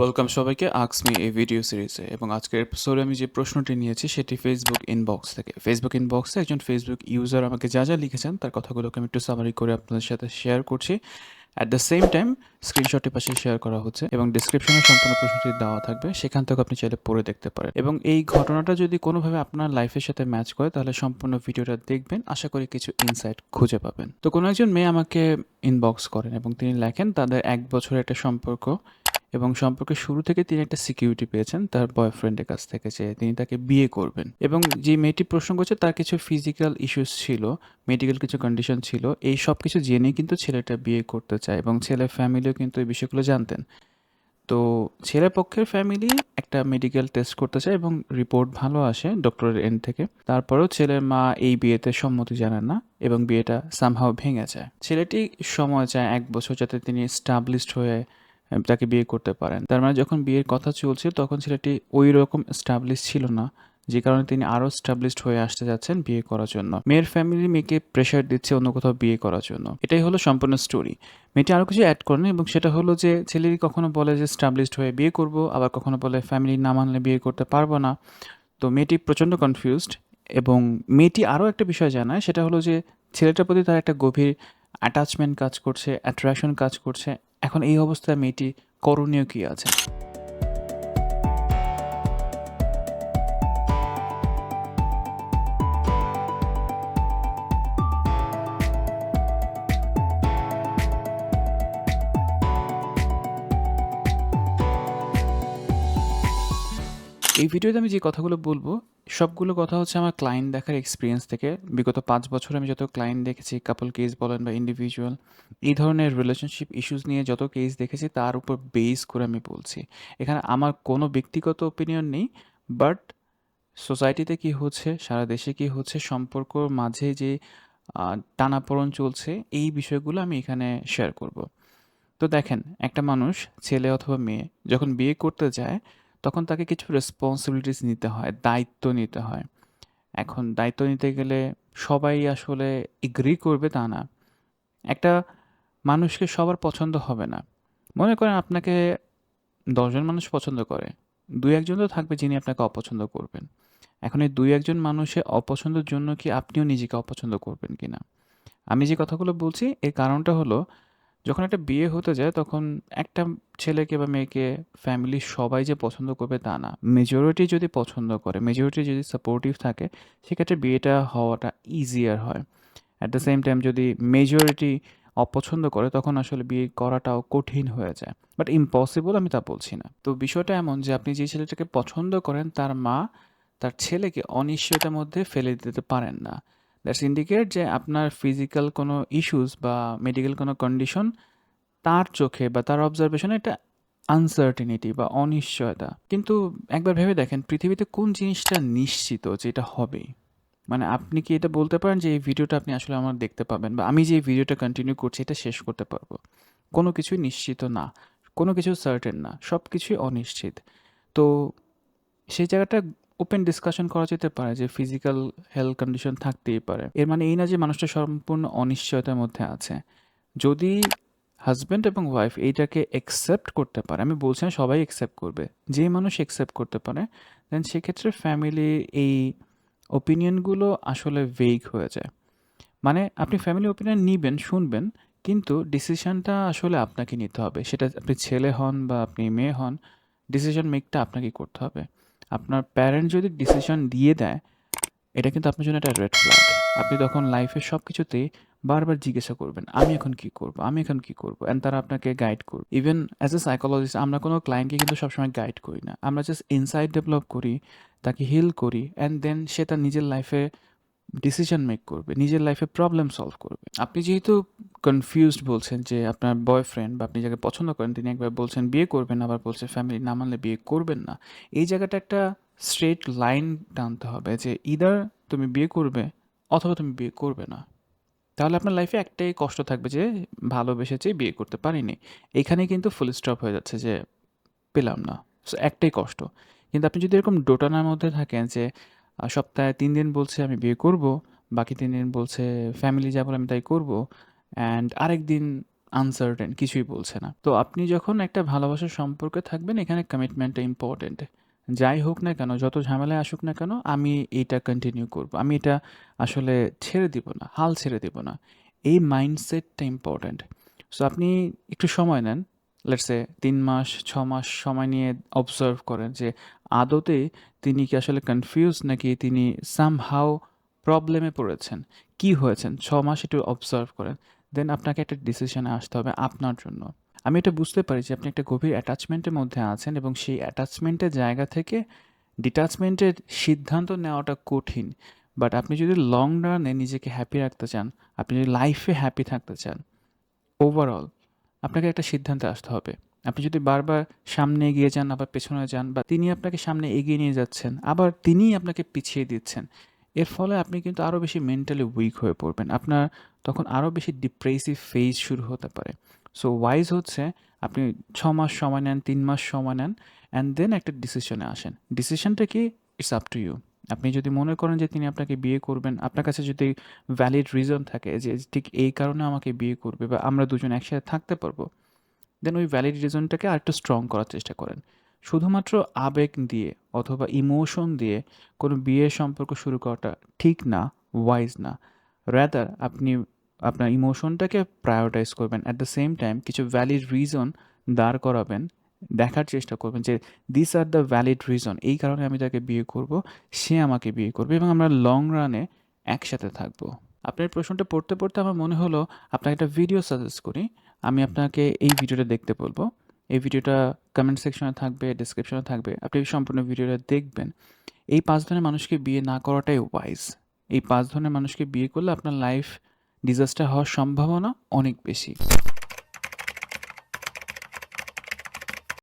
Welcome সবাইকে আক্সমি এই video সিরিজে এবং আজকের এপিসোডে আমি যে প্রশ্নটি নিয়েছি, সেটি ফেসবুক ইনবক্স থেকে। ফেসবুক ইনবক্সে একজন ফেসবুক ইউজার আমাকে যা যা লিখেছেন, তার কথাগুলোকে আমি একটু সামারি করে আপনাদের সাথে শেয়ার করছি। অ্যাট দ্য সেম টাইম স্ক্রিনশটের পাশে শেয়ার করা হচ্ছে এবং ডিসক্রিপশনে সম্পূর্ণ প্রশ্নটি দেওয়া থাকবে। সেখান থেকে আপনি চাইলে পড়ে দেখতে পারেন। এবং এই ঘটনাটা যদি কোনোভাবে আপনার লাইফের সাথে ম্যাচ করে, তাহলে সম্পূর্ণ ভিডিওটা দেখবেন। আশা করি কিছু ইনসাইট খুঁজে পাবেন। তো কোনো একজন মেয়ে আমাকে ইনবক্স করেন এবং তিনি লেখেন, তাদের এক বছরের একটা সম্পর্ক এবং সম্পর্কে শুরু থেকে তিনি একটা সিকিউরিটি পেয়েছেন তার বয়ফ্রেন্ডের কাছ থেকে যে তিনি তাকে বিয়ে করবেন। এবং যে মেয়েটি প্রশ্ন করছে তার কিছু ফিজিক্যাল ইস্যুস ছিল মেডিকেল কিছু কন্ডিশন ছিল, এই সব কিছু জেনে কিন্তু ছেলেটা বিয়ে করতে চায় এবং ছেলের ফ্যামিলিও কিন্তু এই বিষয়গুলো জানতেন। তো ছেলের পক্ষের ফ্যামিলি একটা মেডিকেল টেস্ট করতে চায় এবং রিপোর্ট ভালো আসে ডক্টরের এন্ড থেকে। তারপরেও ছেলের মা এই বিয়েতে সম্মতি জানান না এবং বিয়েটা সামহাও ভেঙে যায়। ছেলেটি সময় চায় এক বছর যাতে তিনি স্টাবলিশড হয়ে তাকে বিয়ে করতে পারেন। তার মানে যখন বিয়ের কথা চলছে, তখন ছেলেটি ওই রকম স্টাবলিশ ছিল না, যে কারণে তিনি আরও স্টাবলিশড হয়ে আসতে যাচ্ছেন বিয়ে করার জন্য। মেয়ের ফ্যামিলি মেয়েকে প্রেশার দিচ্ছে অন্য কোথাও বিয়ে করার জন্য। এটাই হলো সম্পূর্ণ স্টোরি মেয়েটি আরও কিছু অ্যাড করেন এবং সেটা হলো যে, ছেলেটি কখনো বলে যে স্টাবলিশড হয়ে বিয়ে করব আবার কখনো বলে ফ্যামিলি না মানলে বিয়ে করতে পারব না তো মেয়েটি প্রচণ্ড কনফিউজড এবং মেয়েটি আরও একটা বিষয় জানায়, সেটা হলো যে, ছেলেটার প্রতি তার একটা গভীর অ্যাটাচমেন্ট কাজ করছে অ্যাট্রাকশন কাজ করছে এখন এই অবস্থায় মেয়েটি করণীয় কী আছে? এই ভিডিওতে আমি যে কথাগুলো বলব সবগুলো কথা হচ্ছে আমার ক্লায়েন্ট দেখার এক্সপিরিয়েন্স থেকে। বিগত পাঁচ বছর আমি যত ক্লায়েন্ট দেখেছি কাপল কেস বলেন বা ইন্ডিভিজুয়াল এই ধরনের রিলেশনশিপ ইস্যুস নিয়ে যত কেস দেখেছি, তার উপর বেস করে আমি বলছি। এখানে আমার কোনো ব্যক্তিগত ওপিনিয়ন নেই বাট সোসাইটিতে কি হচ্ছে, সারা দেশে কি হচ্ছে সম্পর্কর মাঝে যে টানাপোড়েন চলছে, এই বিষয়গুলো আমি এখানে শেয়ার করব। তো দেখেন, একটা মানুষ, ছেলে অথবা মেয়ে, যখন বিয়ে করতে যায় তখন তাকে কিছু রেসপন্সিবিলিটিস নিতে হয়, দায়িত্ব নিতে হয়। এখন দায়িত্ব নিতে গেলে সবাই আসলে এগ্রি করবে তা না। একটা মানুষকে সবার পছন্দ হবে না। মনে করেন আপনাকে দশজন মানুষ পছন্দ করে, দুই একজন তো থাকবে যিনি আপনাকে অপছন্দ করবেন। এখন এই দুই একজন মানুষের অপছন্দের জন্য কি আপনিও নিজেকে অপছন্দ করবেন কি না আমি যে কথাগুলো বলছি, এর কারণটা হলো যখন একটা বিয়ে হতে যায়, তখন একটা ছেলেকে বা মেয়েকে ফ্যামিলির সবাই যে পছন্দ করবে তা না। মেজরিটি যদি পছন্দ করে মেজরিটি যদি সাপোর্টিভ থাকে, সেক্ষেত্রে বিয়েটা হওয়াটা ইজিয়ার হয়। অ্যাট দ্য সেম টাইম যদি মেজরিটি অপছন্দ করে, তখন আসলে বিয়ে করাটাও কঠিন হয়ে যায়। বাট ইম্পসিবল আমি তা বলছি না। তো বিষয়টা এমন যে, আপনি যে ছেলেটাকে পছন্দ করেন, তার মা তার ছেলেকে অনিশ্চয়তার মধ্যে ফেলে দিতে পারেন না। দ্যাটস ইন্ডিকেট যে আপনার ফিজিক্যাল কোনো ইস্যুস বা মেডিকেল কোনো কন্ডিশন তার চোখে বা তার অবজারভেশনে একটা আনসার্টিনিটি বা অনিশ্চয়তা। কিন্তু একবার ভেবে দেখেন, পৃথিবীতে কোন জিনিসটা নিশ্চিত যে এটা হবেই মানে আপনি কি এটা বলতে পারেন যে এই ভিডিওটা আপনি আসলে আমার দেখতে পাবেন বা আমি যে ভিডিওটা কন্টিনিউ করছি এটা শেষ করতে পারব? কোনো কিছুই নিশ্চিত না, কোনো কিছু সার্টেন না সব কিছুই অনিশ্চিত। তো সেই জায়গাটা ওপেন ডিসকাশন করা যেতে পারে যে ফিজিক্যাল হেলথ কন্ডিশন থাকতেই পারে। এর মানে এই না যে মানুষটা সম্পূর্ণ অনিশ্চয়তার মধ্যে আছে। যদি হাজব্যান্ড এবং ওয়াইফ এইটাকে একসেপ্ট করতে পারে, আমি বলছি না সবাই একসেপ্ট করবে, যে মানুষ একসেপ্ট করতে পারে দেন সেক্ষেত্রে ফ্যামিলি এই ওপিনিয়নগুলো আসলে ভেগ হয়ে যায়। মানে আপনি ফ্যামিলি ওপিনিয়ন নিবেন, শুনবেন, কিন্তু ডিসিশনটা আসলে আপনাকে নিতে হবে। সেটা আপনি ছেলে হন বা আপনি মেয়ে হন ডিসিশন মেকটা আপনাকে করতে হবে। আপনার প্যারেন্ট যদি ডিসিশন দিয়ে দেয়, এটা কিন্তু আপনার জন্য একটা রেড ফ্ল্যাগ আপনি তখন লাইফের সব কিছুতেই বারবার জিজ্ঞাসা করবেন, আমি এখন কি করব? আমি এখন কি করব? অ্যান্ড তারা আপনাকে গাইড করবে। ইভেন অ্যাজ এ সাইকোলজিস্ট আমরা কোনো ক্লায়েন্টকে কিন্তু সবসময় গাইড করি না। আমরা জাস্ট ইনসাইট ডেভেলপ করি, তাকে হিল করি অ্যান্ড দেন সে তার নিজের লাইফে ডিসিশন মেক করবে, নিজের লাইফে প্রবলেম সলভ করবে। আপনি যেহেতু কনফিউজড বলছেন যে আপনার বয়ফ্রেন্ড বা আপনি যাকে পছন্দ করেন, তিনি একবার বলছেন, বিয়ে করবেন। আবার বলছে ফ্যামিলি না মানলে বিয়ে করবেন না। এই জায়গাটা একটা স্ট্রেট লাইন টানতে হবে যে ইদার তুমি বিয়ে করবে অথবা তুমি বিয়ে করবে না। তাহলে আপনার লাইফে একটাই কষ্ট থাকবে যে ভালোবেসেছি বিয়ে করতে পারিনি। এখানেই কিন্তু ফুল স্টপ হয়ে যাচ্ছে যে পেলাম না। সো একটাই কষ্ট। কিন্তু আপনি যদি এরকম ডোটানার মধ্যে থাকেন যে সপ্তাহে তিন দিন বলছে আমি বিয়ে করব, বাকি তিন দিন বলছে ফ্যামিলি যা বলে আমি তাই করব অ্যান্ড আরেক দিন আনসার্টেন কিছুই বলছে না। তো আপনি যখন একটা ভালোবাসার সম্পর্কে থাকবেন, এখানে কমিটমেন্টটা ইম্পর্টেন্ট যাই হোক না কেন, যত ঝামেলায় আসুক না কেন, আমি এইটা কন্টিনিউ করব। আমি এটা আসলে ছেড়ে দিব না, হাল ছেড়ে দিব না। এই মাইন্ডসেটটা ইম্পর্ট্যান্ট সো আপনি একটু সময় নেন। লেটসে তিন মাস, ছ মাস সময় নিয়ে অবজার্ভ করেন যে আদতে তিনি কি আসলে কনফিউজ নাকি তিনি সামহাও প্রবলেমে পড়েছেন? কি হয়েছেন? ছ মাস একটু অবজার্ভ করেন। দেন আপনাকে একটা ডিসিশনে আসতে হবে আপনার জন্য। আমি এটা বুঝতে পারি যে আপনি একটা গভীর অ্যাটাচমেন্টের মধ্যে আছেন এবং সেই অ্যাটাচমেন্টের জায়গা থেকে ডিটাচমেন্টের সিদ্ধান্ত নেওয়াটা কঠিন। বাট আপনি যদি লং রানে নিজেকে হ্যাপি রাখতে চান, আপনি যদি লাইফে হ্যাপি থাকতে চান ওভারঅল আপনাকে একটা সিদ্ধান্তে আসতে হবে। আপনি যদি বারবার সামনে এগিয়ে যান, আবার পেছনে যান, বা তিনি আপনাকে সামনে এগিয়ে নিয়ে যাচ্ছেন, আবার তিনিই আপনাকে পিছিয়ে দিচ্ছেন, এর ফলে আপনি কিন্তু আরও বেশি মেন্টালি উইক হয়ে পড়বেন। আপনার তখন আরও বেশি ডিপ্রেসিভ ফেজ শুরু হতে পারে। সো ওয়াইজ হচ্ছে আপনি ছ মাস সময় নেন, তিন মাস সময় নেন অ্যান্ড দেন একটা ডিসিশনে আসেন। ডিসিশনটা কি? ইটস আপ টু ইউ আপনি যদি মনে করেন যে তিনি আপনাকে বিয়ে করবেন, আপনার কাছে যদি ভ্যালিড রিজন থাকে যে ঠিক এই কারণে আমাকে বিয়ে করবে বা আমরা দুজন একসাথে থাকতে পারব দেন ওই ভ্যালিড রিজনটাকে আরেকটু স্ট্রং করার চেষ্টা করেন। শুধুমাত্র আবেগ দিয়ে অথবা ইমোশন দিয়ে কোনো বিয়ের সম্পর্ক শুরু করাটা ঠিক না ওয়াইজ না। র্যাদার আপনি আপনার ইমোশনটাকে প্রায়োরিটাইজ করবেন। অ্যাট দ্য সেম টাইম কিছু ভ্যালিড রিজন দাঁড় করাবেন, দেখার চেষ্টা করবেন যে this are the valid reason এই কারণে আমি তাকে বিয়ে করব, সে আমাকে বিয়ে করবে এবং আমরা লং রানে একসাথে থাকব। আপনার প্রশ্নটা পড়তে পড়তে আমার মনে হলো, আপনাকে একটা ভিডিও সাজেস্ট করি। আমি আপনাকে এই ভিডিওটা দেখতে বলব। এই ভিডিওটা কমেন্ট সেকশনে থাকবে ডিসক্রিপশনে থাকবে। আপনি সম্পূর্ণ ভিডিওটা দেখবেন। এই পাঁচ ধরনের মানুষকে বিয়ে না করাটাই ওয়াইজ এই পাঁচ ধরনের মানুষকে বিয়ে করলে আপনার লাইফ ডিজাস্টার হওয়ার সম্ভাবনা অনেক বেশি।